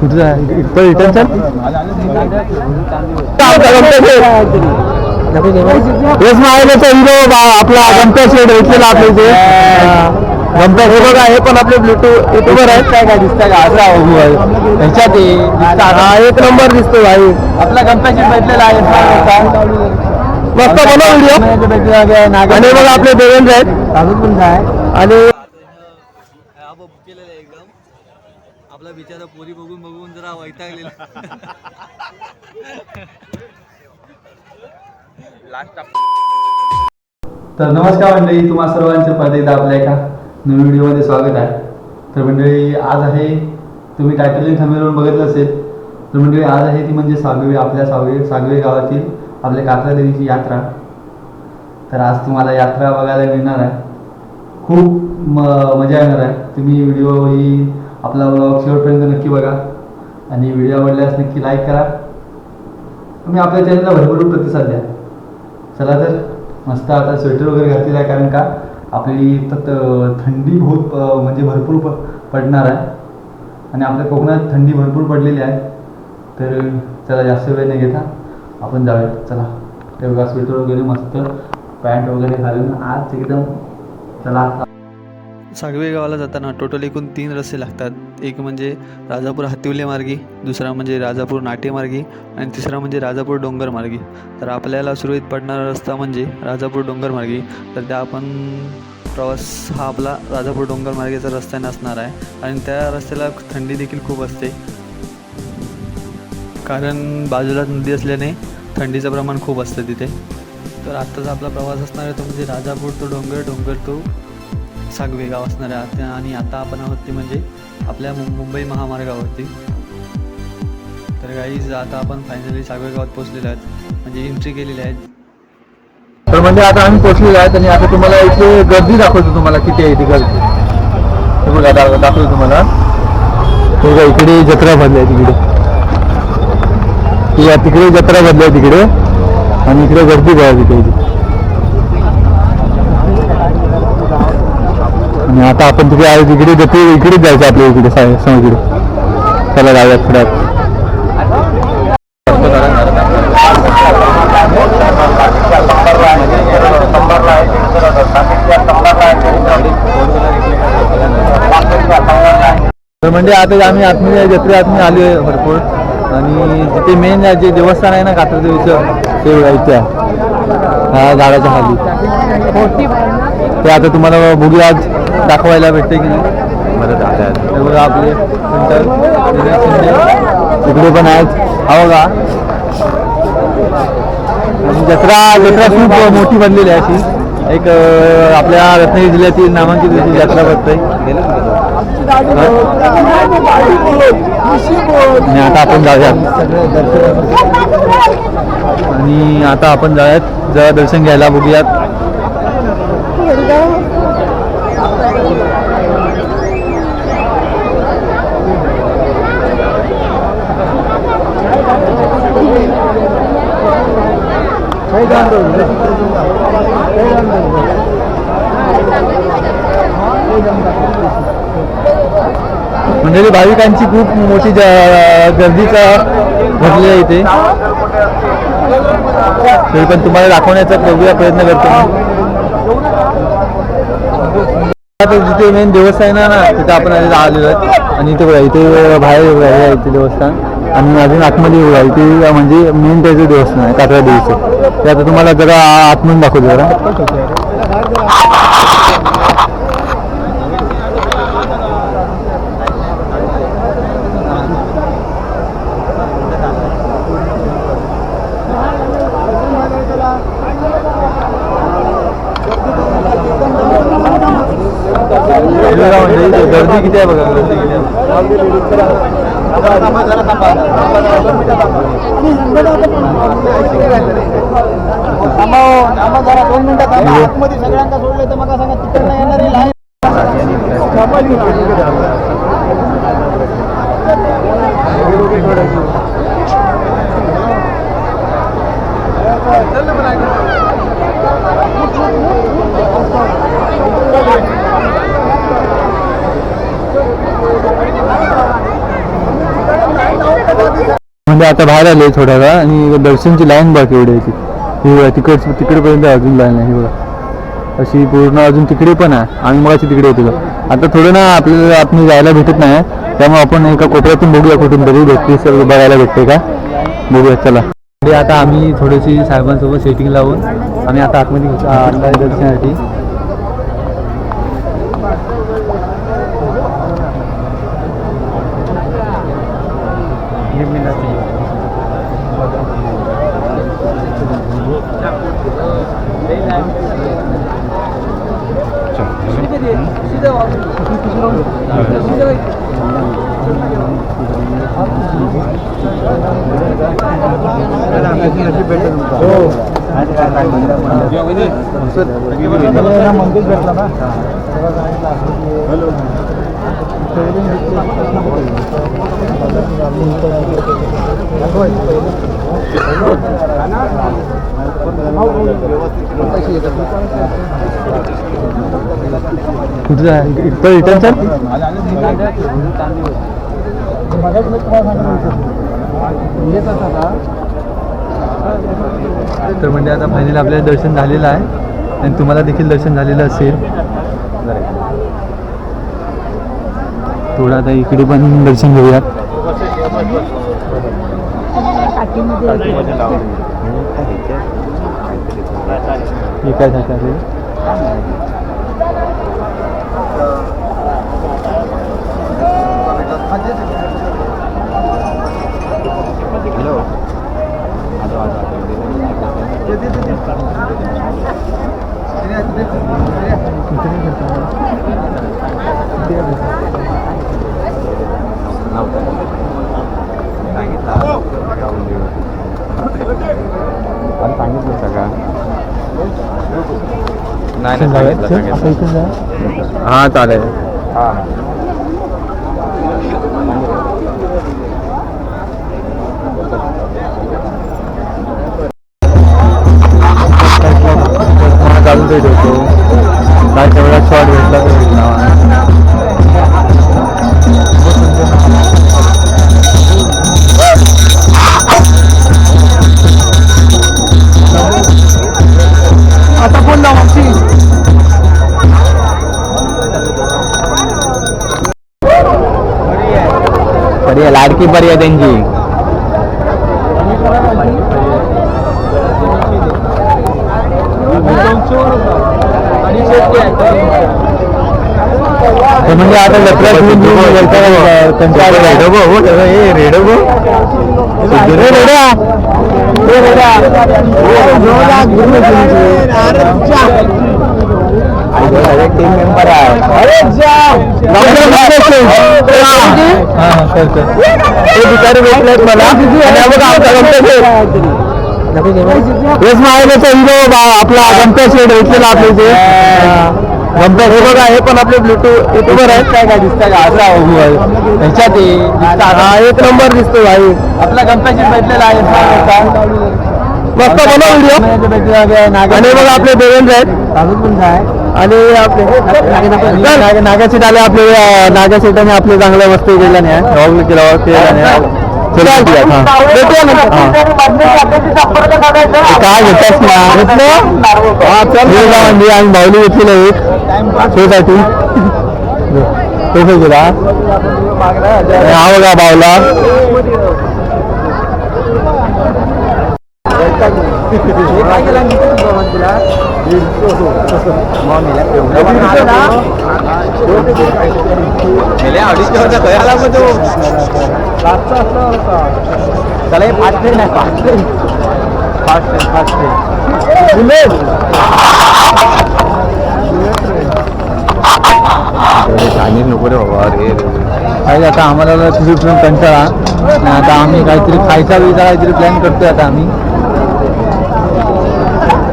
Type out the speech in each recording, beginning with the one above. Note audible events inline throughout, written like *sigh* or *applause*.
कुठं आहे? Return sir हेच मायलेचा हिरो आपला गमत्या शेड भेटलेला आपल्या इथे. गमत्या हे. बघा हे पण आपले ब्लूटूथ युट्यूबर आहेत काय काय दिसतंय का? असा ह्याच्यात हे एक नंबर दिसतो भाई. आपला गमत्या शेड भेटलेला आहे. मस्त बनव व्हिडिओ आणि बघा आपले देवेंद्र आहेत. अजून पण काय आणि केलेलं एकदम. आपला बिचारा पोरी बघून बघून जरा वैतागलेला. तर नमस्कार मंडळी तुम्हा सर्वांचं परत एकदा आपल्या एका नवीन व्हिडिओमध्ये स्वागत आहे. तर मंडळी आज आहे तुम्ही टायटल थंबनेलवरून बघितलं असेल तर मंडळी आज आहे ती म्हणजे सागवे आपल्या सागवे सागवे गावातील आपल्या कात्रा देवीची यात्रा. तर आज तुम्हाला यात्रा बघायला मिळणार आहे. खूप म मजा येणार आहे. तुम्ही व्हिडिओ ही आपला ब्लॉग शेवटपर्यंत नक्की बघा. आणि व्हिडिओ आवडल्यास नक्की लाईक करा. तुम्ही आपल्या चॅनलला भरभरून प्रतिसाद द्या. चला तर मस्त आता स्वेटर वगैरे घातलेला आहे कारण का आपली इथं थंडी बहुत म्हणजे भरपूर प पडणार आहे. आणि आपल्या कोकणात थंडी भरपूर पडलेली आहे. तर चला जास्त वेळ नाही घेता आपण जाऊया चला. ते बघा स्वेटर वगैरे मस्त पॅन्ट वगैरे घालून आज एकदम चला सागवे गावाला जाताना टोटल एकूण तीन रस्ते लागतात. एक म्हणजे राजापूर हातिवले मार्गी दुसरा म्हणजे राजापूर नाटे मार्गी आणि तिसरा म्हणजे राजापूर डोंगर मार्गी. तर आपल्याला सुरळीत पडणारा रस्ता म्हणजे राजापूर डोंगर मार्गी. तर त्या आपण प्रवास हा आपला राजापूर डोंगर मार्गेचा रस्ता नसणार आहे. आणि त्या रस्त्याला थंडी देखील खूप असते. कारण बाजूला नदी असल्याने थंडीचं प्रमाण खूप असतं तिथे. तर आत्ताचा आपला प्रवास असणार आहे तो म्हणजे राजापूर तो डोंगर डोंगर तो सागवे गाव असणार आहे आता- आणि आता आपण आहोत ते म्हणजे आपल्या मुंबई महामार्गावरती. तर गाईज आता आपण फायनली सागवे गावात पोहोचलेलो आहेत. म्हणजे एंट्री केलेली आहे. तर म्हणजे आता आम्ही पोहोचलेलो आहेत आणि आता तुम्हाला इथे गर्दी दाखवतो तुम्हाला किती आहे ती गर्दी. हे बघा दा- दाखवतो तुम्हाला. हे बघा इकडे जत्रा भरली आहे तिकडे. या तिकडे जत्रा भरली आहे तिकडे. आणि इकडे गर्दी बघा तिथे. आणि आता आपण तिकडे आहे तिकडे जत्रे इकडेच जायचं आपल्या इकडे समजकडे त्याला इकडे. जाऊयात थोड्यात तर म्हणजे आता आम्ही आत्मीय जत्रे आत्मी आलो आहे भरपूर. आणि तिथे मेन जे देवस्थान आहे ना कात्रदेवीचं ते आहे. हा झाडाच्या खाली. ते आता तुम्हाला बघूया आज दाखवायला भेटते की नाही? बघा आपले इकडे पण आहेत. हा बघा. जत्रा जत्रा खूप मोठी बनलेली आहे अशी. एक आपल्या रत्नागिरी जिल्ह्यातील नामांकित जत्रा आणि आता आपण जाऊयात. आणि आता आपण जाऊयात. जरा दर्शन घ्यायला बघूयात. म्हणजे भाविकांची खूप मोठी गर्दीचा भरली आहे इथे. तरी पण तुम्हाला दाखवण्याचा करूया प्रयत्न करतो जिथे मेन देवस्थान आहे ना तिथे आपण आलेलो आहे. आणि इथे बघा इथे बाहेर बघा आहे इथे देवस्थान. आणि अजून आतमध्ये बघा इथे म्हणजे मेन त्याचं देवस्थान आहे कात्रा देवीचं ते आता तुम्हाला जरा आतमधून दाखवतो जरा हे बघा म्हणजे इथे गर्दी किती आहे बघा. किती आहे दोन मिनिटात आतमध्ये सगळ्यांना सोडले तर मग सांगा तिकडनं येणारी लाईन. हे म्हणजे आता बाहेर आले थोड्या वेळा आणि दर्शनची लाईन बाकी एवढी आहे ती. तिकड तिकडपर्यंत अजून लाईन आहे बघा. अशी पूर्ण अजून तिकडे पण आहे. आम्ही मग तिकडे होतो आता थोडं ना आपल्याला आपण जायला भेटत नाही. त्यामुळे आपण एका कोपऱ्यातून बघूया कुठून तरी भेटतील सर बघायला भेटते का? बघूया चला. आता आम्ही थोडीशी साहेबांसोबत सेटिंग लावून आम्ही आता आतमध्ये दर्शनासाठी आतला आहे दर्शनासाठी मंदिर? भेटला ना? कुठं रिटर्न सर? तर म्हणजे आता फायनली आपल्याला दर्शन झालेलं आहे. आणि तुम्हाला देखील दर्शन झालेलं असेल. थोडं आता इकडे पण दर्शन घेऊयात. हे काय झालं आहे सांगितलं नाही नाही सांगितलं सांगितलं चालेल हां लाडकी बरी आहे त्यांची म्हणजे आता जत्रा रेडो हे रेडो. आहे भेटलेत मला आणि बघा आमचा गणपती येस महाराजाचा हिरो आपला गणपती शेठ भेटलेला आपल्या इथे गणपती हे बघा हे पण आपले ब्लूटूथ युट्यूबर आहेत. काय काय दिसतं का असा ह्याच्यात हे दिसतात. हा एक नंबर दिसतो भाई आपला गणपती शेठ भेटलेला आहे? मस्त बनव व्हिडिओ आणि बघा आपले देवेंद्र आहेत आणि आपले नाग- नागासेट आले आपले अं, नागासेटाने आपले चांगल्या वस्तू केल्या नाही केला केला नाही चला, ठीक आहे, हा. भेटूया नंतर. हा. काय घेतास ना? घेतलं? हा चल हे बघा काय गेला हा बघा बावला त्याला हे फास्ट ट्रेन आहे फास्ट ट्रेन ट्रेन ट्रेन नको रे बाबा रे काही आता आम्हाला फिरून फिरून कंटाळा आता आम्ही काहीतरी खायचा बियचा काहीतरी प्लॅन करतोय आता आम्ही थोडं काहीतरी आपण दुकानात-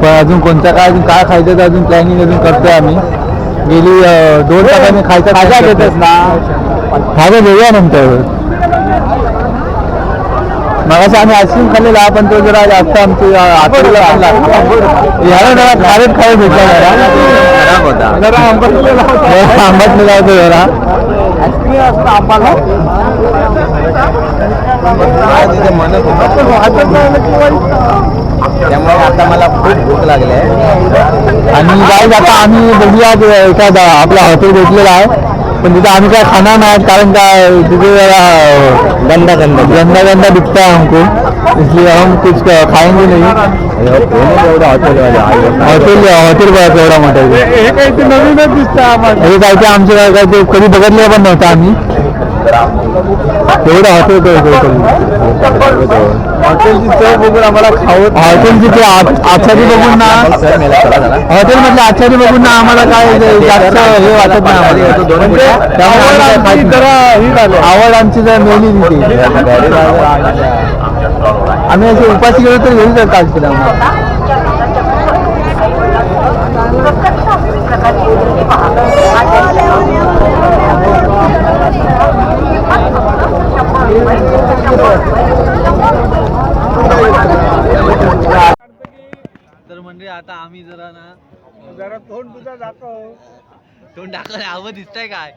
पण अजून कोणत्या काय अजून काय खायचं ते अजून प्लॅनिंग अजून करतोय आम्ही. गेली दोन तासांनी खायचा खायचा घेतोस ना खायला घेऊया नंतर. मगाशी आम्ही आईस्क्रीम खाल्लेला पण तो जरा जास्त आमची आठवडा याला जरा खारट खायला भेटला जरा. होता. आंबट आंबट निघावतो जरा. आईस्क्रीम असतं आंबाला त्यामुळे आता मला खूप भूक लागली आहे. आणि गाईज आता आम्ही बघूया एखादा आपला हॉटेल भेटलेला आहे. पण तिथे आम्ही काय खाणार नाही कारण काय तिथे गंदा गंदा. गंदा गंदा दिखता है हमको. इसलिए हम कुछ खाएँगे नहीं. एवढं हॉटेल हॉटेल हॉटेल बघा केवढा मोठा. हे काही ते नवीनच दिसतं आम्हाला. हे काय ते आमच्या काय ते कधी बघितलं पण नव्हतं आम्ही. तेवढं हॉटेल हॉटेलची चव बघून आम्हाला खावत हॉटेलची ते आचारी बघून ना. जरा हॉटेल मधले आचारी बघून ना आम्हाला काय जास्त हे वाटत नाही आम्हाला. म्हणजे. आवड आमची जर मेली तिथे. आम्ही असे उपाशी गेलो तर घेऊन जातो आज तिला. तर म्हणजे आता आम्ही जरा ना जरा तोंड तुझा दाखव. तोंड टाकलं हवं दिसतंय काय?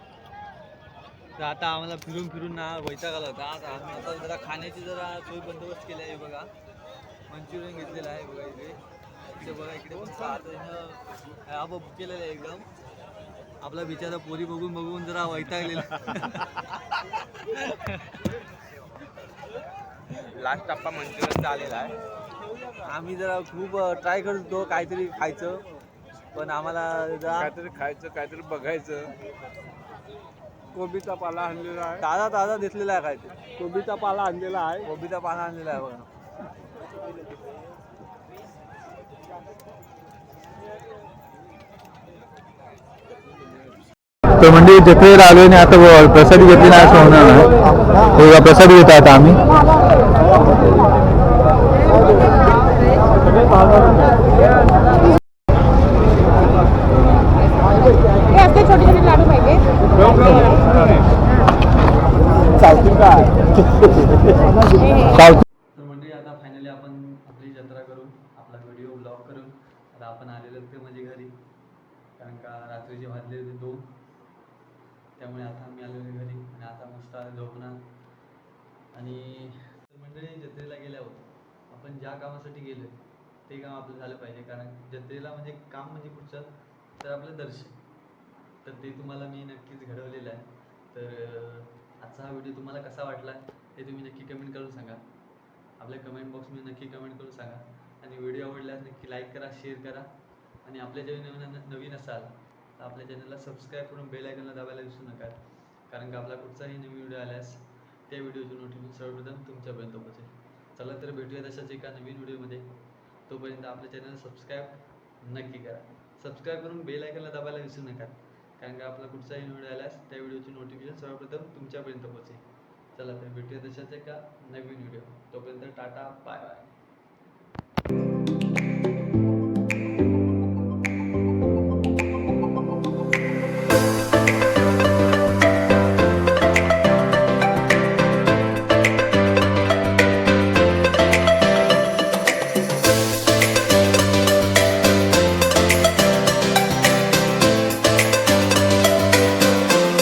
तर आता आम्हाला फिरून फिरून ना वैताग आला होता. आता आम्ही आता जरा खाण्याची जरा सोय बंदोबस्त केली आहे बघा. मंचुरियन घेतलेलं आहे बघा इथे. इथे बघा इकडे हा बुक केलेलं आहे एकदम. आपला बिचारा पोरी बघून बघून जरा वैतागलेला. *laughs* लास्ट टप्पा मंचुरियनचा आलेला आहे. आम्ही जरा खूप ट्राय करत होतो काहीतरी खायचं पण आम्हाला जरा काहीतरी खायचं काहीतरी बघायचं. कोबीचा पाला आणलेला आहे. ताजा ताजा दिसलेला आहे काहीतरी. कोबीचा पाला आणलेला आहे. कोबीचा पाला आणलेला आहे बघा. तर म्हणजे जत्रेला आलोय आणि आता व- प्रसादी घेतली नाही असं होणार नाही प्रसाद घेतो आता आम्ही हे असते छोटे छोटे लाडू पाहिजे चालतील तर म्हणजे आता फायनली आपण आपली जत्रा करून आपला व्हिडिओ ब्लॉग करून आता आपण आलेलो ते म्हणजे घरी कारण का रात्रीचे वाजले होते दोन त्यामुळे आता आम्ही आलेलो घरी. आणि आता मस्त झोपणार. आणि मंडळी जत्रेला गेल्यावर आपण ज्या कामासाठी गेलो ते काम आपलं झालं पाहिजे. कारण जत्रेला म्हणजे काम म्हणजे पुढचं तर आपलं दर्शन. तर ते तुम्हाला मी नक्कीच घडवलेलं आहे. तर आजचा हा व्हिडिओ तुम्हाला कसा वाटला हे तुम्ही नक्की कमेंट करून सांगा. आपल्या कमेंट बॉक्समध्ये नक्की कमेंट करून सांगा. आणि व्हिडिओ आवडल्यास नक्की लाईक करा शेअर करा. आणि आपल्या जे नवीन नवीन असाल तर आपल्या चॅनलला सबस्क्राईब करून बेल आयकनला दाबायला विसरू नका. कारण का आपला कुठचाही नवीन व्हिडिओ आल्यास त्या व्हिडिओचं नोटिफिकेशन सर्वप्रथम तुमच्यापर्यंत पोहोचेल. चला तर भेटूया तशाच एका नवीन व्हिडिओमध्ये तोपर्यंत आपल्या चॅनल सबस्क्राईब नक्की करा. सबस्क्राईब करून बेल आयकनला दाबायला विसरू नका. कारण का आपला कुठचाही व्हिडिओ आल्यास त्या व्हिडिओची नोटिफिकेशन सर्वप्रथम तुमच्यापर्यंत पोहोचेल. चला तर भेटूया तशाच एका नवीन व्हिडिओ तोपर्यंत टाटा बाय बाय